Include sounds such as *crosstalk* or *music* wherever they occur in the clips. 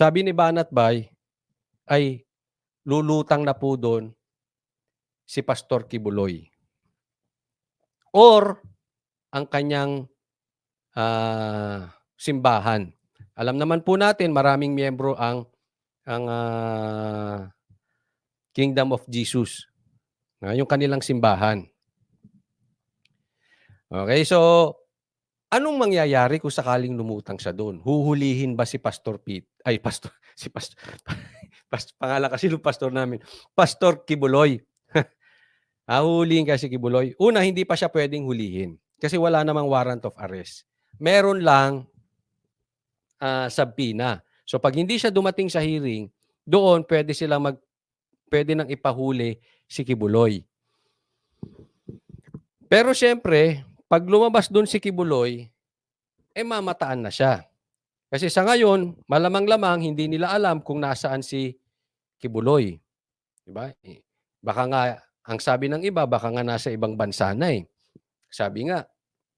Sabi ni Banat Bay ay lulutang na po doon si Pastor Kibuloy. Or ang kanyang ah, simbahan. Alam naman po natin maraming miyembro ang ang ah, Kingdom of Jesus. Ah, yung kanilang simbahan. Okay, so anong mangyayari kung sakaling lumutang siya doon? Huhulihin ba si Pastor Pete? Ay, Pastor, *laughs* si Pastor, Pastor pangalan kasi ng pastor namin, Pastor Kibuloy. *laughs* ah, huhulihin kasi Kibuloy. Una, hindi pa siya pwedeng hulihin kasi wala namang warrant of arrest. Meron lang ah, sabina. So pag hindi siya dumating sa hearing, doon pwede sila mag pwede nang ipahuli si Kibuloy. Pero siyempre, pag lumabas doon si Kibuloy, eh mamataan na siya. Kasi sa ngayon, malamang-lamang hindi nila alam kung nasaan si Kibuloy. Diba? Baka nga, ang sabi ng iba, baka nga nasa ibang bansa na eh. Sabi nga,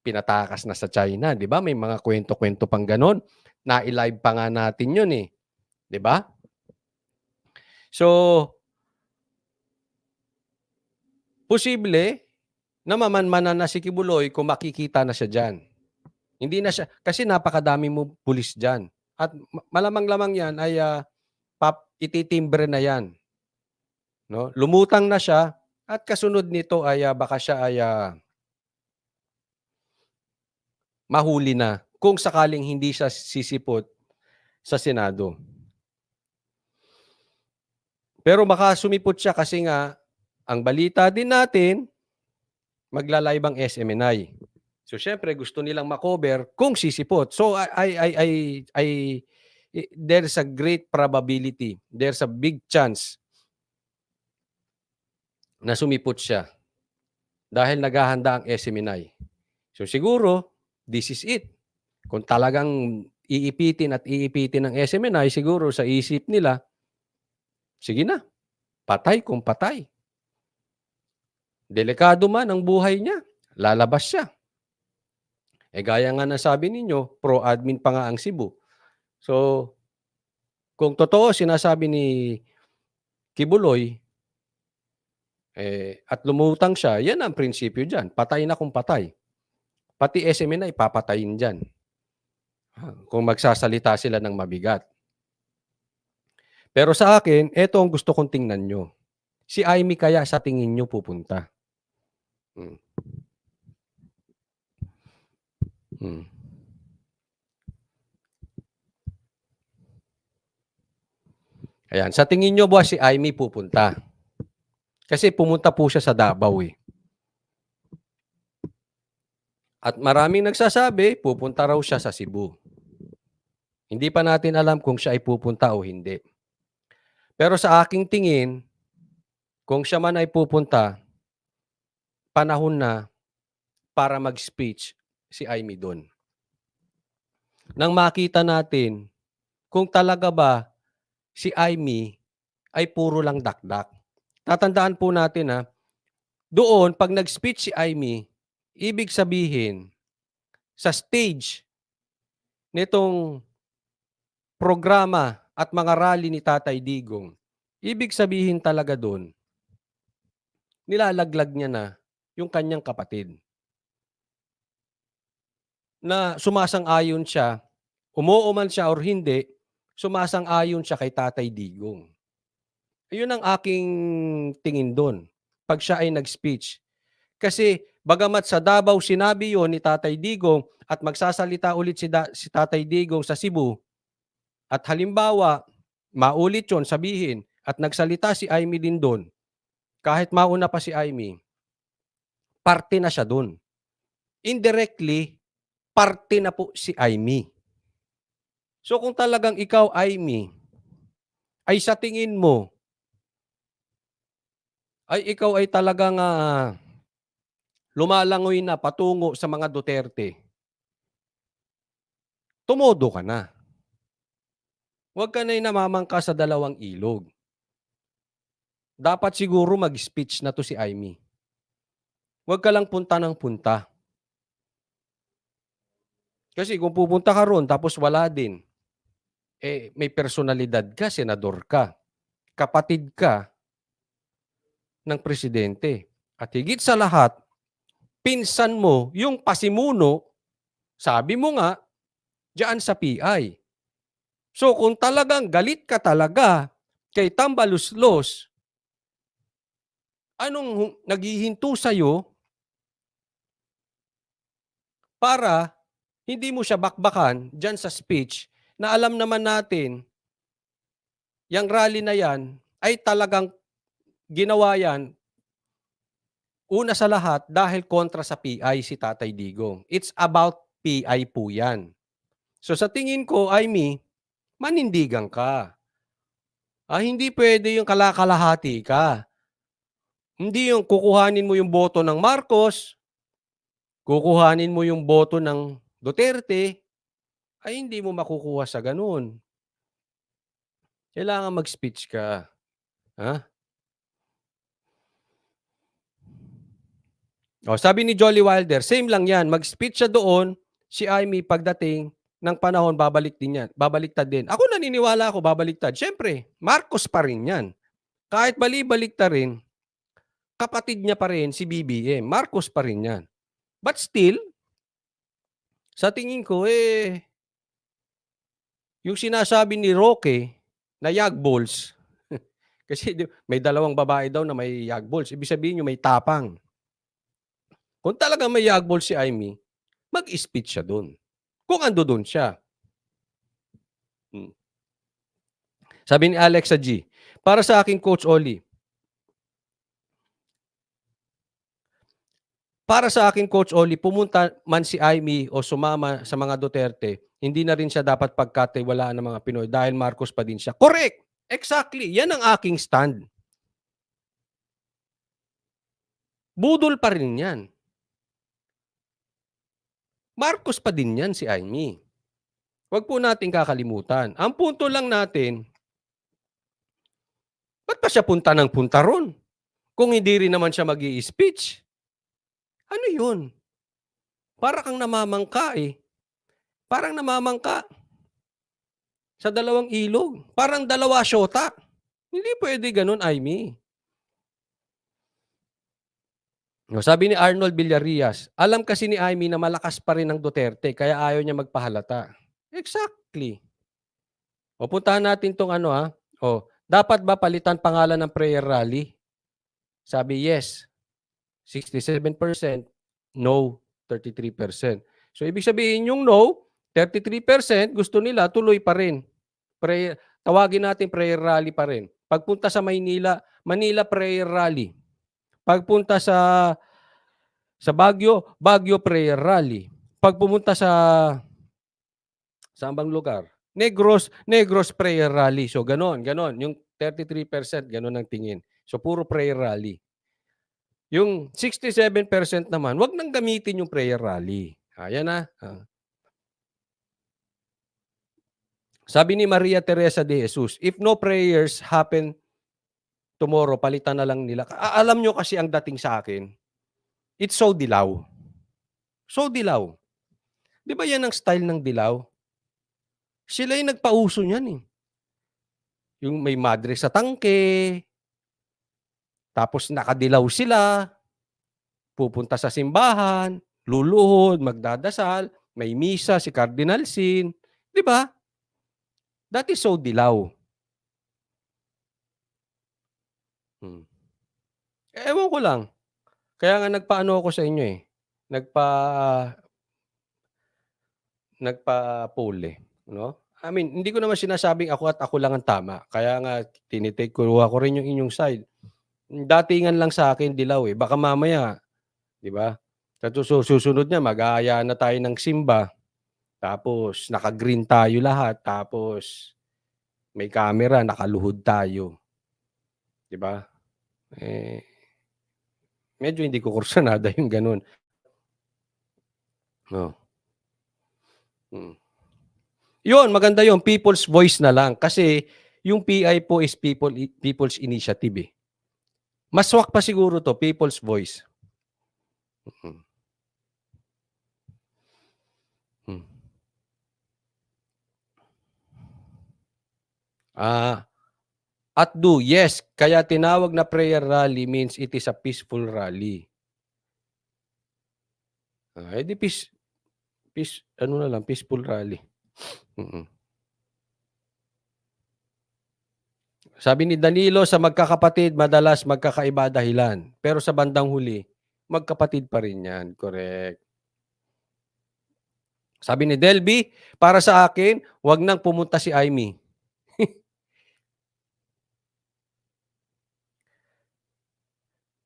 pinatakas na sa China, 'di ba? May mga kwento-kwento pang ganon. Na-live pa nga natin 'yun eh. 'Di ba? So posible na mamanmanan na si Kibuloy kung makikita na siya diyan. Hindi na siya kasi napakadami mo pulis diyan. At ma- malamang-lamang 'yan ay ah, pap ititimbre na 'yan. No? Lumutang na siya at kasunod nito ay ah, baka siya ay ah, mahuli na kung sakaling hindi siya sisipot sa Senado. Pero baka sumipot siya kasi nga ang balita din natin maglalive ang SMNI. So syempre gusto nilang makover kung sisipot. So I I I I, there's a great probability, there's a big chance na sumipot siya dahil naghahanda ang SMNI. So siguro this is it. Kung talagang iipitin at iipitin ng SMNI, siguro sa isip nila, sige na, patay kung patay. Delikado man ang buhay niya, lalabas siya. Eh gaya nga na sabi ninyo, pro-admin pa nga ang Cebu. So, kung totoo sinasabi ni Kibuloy, eh, at lumutang siya, yan ang prinsipyo dyan. Patay na kung patay. Pati SMNI, papatayin dyan. Ah, Kung magsasalita sila ng mabigat. Pero sa akin, eto ang gusto kong tingnan nyo. Si Amy kaya sa tingin nyo pupunta? Hmm. Hmm. Ayan, sa tingin nyo ba si Amy pupunta? Kasi pumunta po siya sa Davao eh. At maraming nagsasabi, pupunta raw siya sa Cebu. Hindi pa natin alam kung siya ay pupunta o hindi. Pero sa aking tingin, kung siya man ay pupunta, panahon na para mag-speech si Amy doon. Nang makita natin kung talaga ba si Amy ay puro lang dakdak. Tatandaan po natin ha, doon pag nag-speech si Amy, ibig sabihin sa stage nitong programa at mga rally ni Tatay Digong, ibig sabihin talaga doon, nilalaglag niya na yung kanyang kapatid. Na sumasang-ayon siya, umuo man siya or hindi, sumasang-ayon siya kay Tatay Digong. Yun ang aking tingin doon pag siya ay nag-speech. Kasi bagamat sa Davao sinabi yon ni Tatay Digong at magsasalita ulit si, da- si Tatay Digong sa Cebu at halimbawa maulit yon sabihin at nagsalita si Amy din doon kahit mauna pa si Amy parte na siya doon. Indirectly, parte na po si Amy. So kung talagang ikaw, Amy, ay sa tingin mo, ay ikaw ay talagang ah, lumalangoy na patungo sa mga Duterte, tumodo ka na. Huwag ka na namamangka sa dalawang ilog. Dapat siguro mag-speech na to si Amy. Huwag ka lang punta ng punta. Kasi kung pupunta ka ron tapos wala din, eh, may personalidad ka, senador ka, kapatid ka ng presidente. At higit sa lahat, pinsan mo yung pasimuno, sabi mo nga, diyan sa PI. So kung talagang galit ka talaga kay Tambaluslos, anong naghihinto sa'yo para hindi mo siya bakbakan dyan sa speech na alam naman natin, yung rally na yan ay talagang ginawa yan una sa lahat dahil kontra sa PI si Tatay Digong. It's about PI po yan. So sa tingin ko, Amy, manindigan ka. Ah, hindi pwede yung kalakalahati ka. Hindi yung kukuhanin mo yung boto ng Marcos, kukuhanin mo yung boto ng Duterte, ay hindi mo makukuha sa ganun. Kailangan mag-speech ka. Ha? O, sabi ni Jolly Wilder, same lang yan. Mag-speech siya doon, si Amy pagdating ng panahon, babalik din yan. Babaliktad din. Ako naniniwala ako, babaliktad. Siyempre, Marcos pa rin yan. Kahit bali-balikta rin, kapatid niya pa rin si BBM. Marcos pa rin yan. But still, sa tingin ko, eh, yung sinasabi ni Roque na yag balls, *laughs* kasi may dalawang babae daw na may yag balls. Ibig sabihin yung may tapang. Kung talaga may yag balls si Amy, mag-speech siya doon. Kung ando doon siya. Hmm. Sabi ni Alexa G, para sa akin, Coach Oli, para sa akin, Coach Oli, pumunta man si Amy o sumama sa mga Duterte, hindi na rin siya dapat pagkatiwalaan ng mga Pinoy dahil Marcos pa din siya. Correct! Exactly. Yan ang aking stand. Budol pa rin yan. Marcos pa din yan si Amy. Huwag po natin kakalimutan. Ang punto lang natin, ba't pa siya punta ng punta ron? Kung hindi rin naman siya mag speech Ano yun? Para kang namamangka eh. Parang namamangka sa dalawang ilog. Parang dalawa syota. Hindi pwede ganun. No, sabi ni Arnold Villarias, alam kasi ni Amy na malakas pa rin ang Duterte kaya ayaw niya magpahalata. Exactly. O puntahan natin tong ano ha. O, dapat ba palitan pangalan ng prayer rally? Sabi yes. 67%, no 33%. So ibig sabihin yung no, 33% gusto nila tuloy pa rin. Prayer, tawagin natin prayer rally pa rin. Pagpunta sa Maynila, Manila prayer rally. Pagpunta sa sa Baguio, Baguio prayer rally. Pag pumunta sa saan bang lugar? Negros, Negros prayer rally. So ganon, ganon. Yung 33% ganon ang tingin. So puro prayer rally. Yung 67% naman, wag nang gamitin yung prayer rally. Ayan na. Ah. Sabi ni Maria Teresa de Jesus, if no prayers happen tomorrow, palitan na lang nila. Alam nyo kasi ang dating sa akin, it's so dilaw. So dilaw. Di ba yan ang style ng dilaw? Sila yung nagpauso niyan eh. Yung may madre sa tangke, tapos nakadilaw sila, pupunta sa simbahan, luluhod, magdadasal, may misa si Cardinal Sin. Di ba? That is so dilaw. Hmm. Ewan ko lang. Kaya nga nagpaano ako sa inyo eh. Nagpa nagpa-poll no? I mean, hindi ko naman sinasabing ako at ako lang ang tama. Kaya nga tinitake ko ko rin yung inyong side. Datingan lang sa akin dilaw eh. Baka mamaya, 'di ba? Susu- susunod niya mag-aaya na tayo ng simba. Tapos naka-green tayo lahat. Tapos may camera, nakaluhod tayo. 'Di ba? Eh medyo hindi ko kursanada *laughs* yung ganun. No. Hmm. Yun, maganda yun. People's voice na lang. Kasi yung PI po is people, people's initiative eh. Mas swak pa siguro to, people's voice. Mm. Hmm. Ah, at do, yes. Kaya tinawag na prayer rally means it is a peaceful rally. Ah, eh di peace peace ano na lang, peaceful rally. Mm. Sabi ni Danilo, sa magkakapatid madalas magkakaiba dahilan. Pero sa bandang huli, magkapatid pa rin yan. Correct. Sabi ni Delby, para sa akin, wag nang pumunta si Amy. *laughs*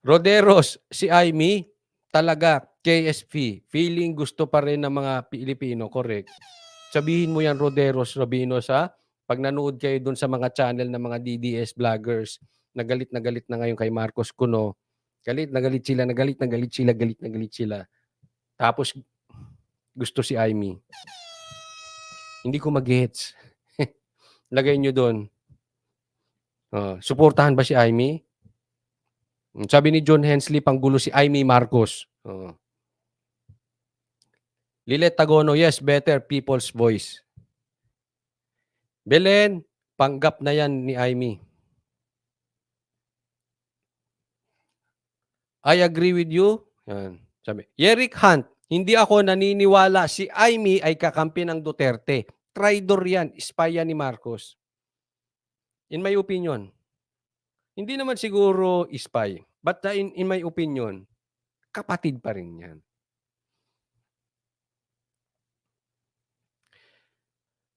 Roderos, si Amy, talaga, KSP, feeling gusto pa rin ng mga Pilipino, correct. Sabihin mo yan, Roderos, Robinos, ha? Pag nanood kayo dun sa mga channel ng mga DDS vloggers, na galit na galit na ngayon kay Marcos Cuno, galit na galit sila, na galit na galit sila, galit na galit sila. Tapos, gusto si Amy. Hindi ko mag-gets. *laughs* Lagay nyo doon. Uh, suportahan ba si Amy? Sabi ni John Hensley, panggulo si Amy Marcos. Uh. Lilet Tagono, yes, better people's voice. Belen, panggap na yan ni Amy. I agree with you. Yan. Sabi, Yerick Hunt, hindi ako naniniwala si Amy ay kakampi ng Duterte. Traidor yan, spy yan ni Marcos. In my opinion. Hindi naman siguro spy. But in, in my opinion, kapatid pa rin yan.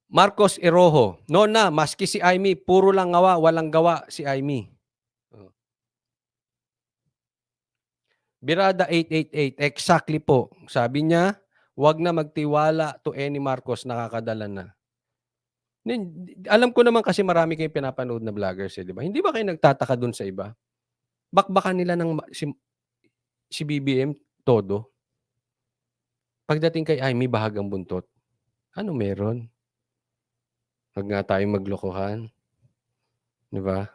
Marcos Erojo, no na, maski si Amy, puro lang gawa, walang gawa si. Oh. Birada 888, exactly po. Sabi niya, wag na magtiwala to any Marcos, nakakadala na. Alam ko naman kasi marami kayong pinapanood na vloggers, eh, di ba? Hindi ba kayo nagtataka dun sa iba? Bakbakan nila ng si, si BBM todo. Pagdating kay Amy, bahagang buntot. Ano meron? Wag nga tayong maglokohan. Di ba?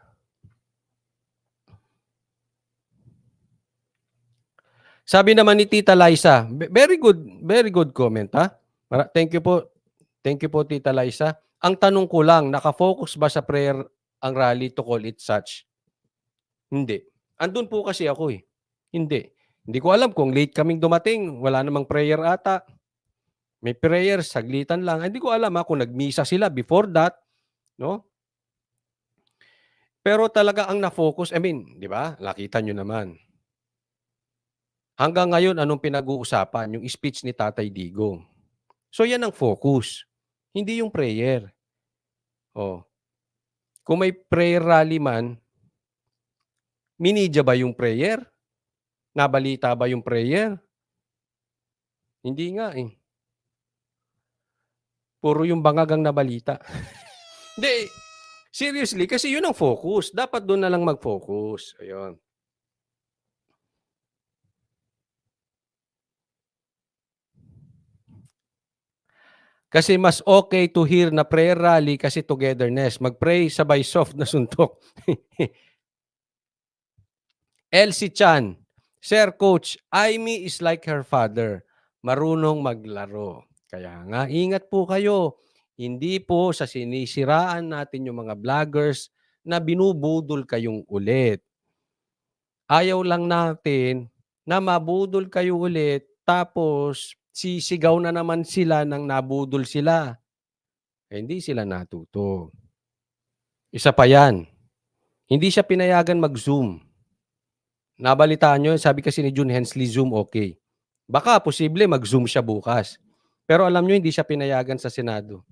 Sabi naman ni Tita Liza, very good, very good comment ha. Thank you po. Thank you po Tita Liza. Ang tanong ko lang, nakafocus ba sa prayer ang rally to call it such? Hindi. Andun po kasi ako eh. Hindi. Hindi ko alam kung late kaming dumating, wala namang prayer ata. May prayer, saglitan lang. Hindi ko alam ha, kung nagmisa sila before that, no? Pero talaga ang na-focus, I mean, di ba? Nakita nyo naman. Hanggang ngayon, anong pinag-uusapan? Yung speech ni Tatay Digo. So yan ang focus. Hindi yung prayer. Oh. Kung may prayer rally man, minidya ba yung prayer? Nabalita ba yung prayer? Hindi nga eh. Puro yung bangagang nabalita. *laughs* Hindi, seriously, kasi yun ang focus. Dapat doon na lang mag-focus. Ayun. Kasi mas okay to hear na prayer rally kasi togetherness. Mag-pray sabay soft na suntok. *laughs* Elsie Chan, Sir Coach, Amy is like her father. Marunong maglaro. Kaya nga, ingat po kayo. Hindi po sa sinisiraan natin yung mga vloggers na binubudol kayong ulit. Ayaw lang natin na mabudol kayo ulit tapos sisigaw na naman sila nang nabudol sila. Eh, hindi sila natuto. Isa pa yan. Hindi siya pinayagan mag-zoom. Nabalitaan nyo, sabi kasi ni June Hensley, Zoom okay. Baka posible mag-zoom siya bukas. Pero alam nyo, hindi siya pinayagan sa Senado.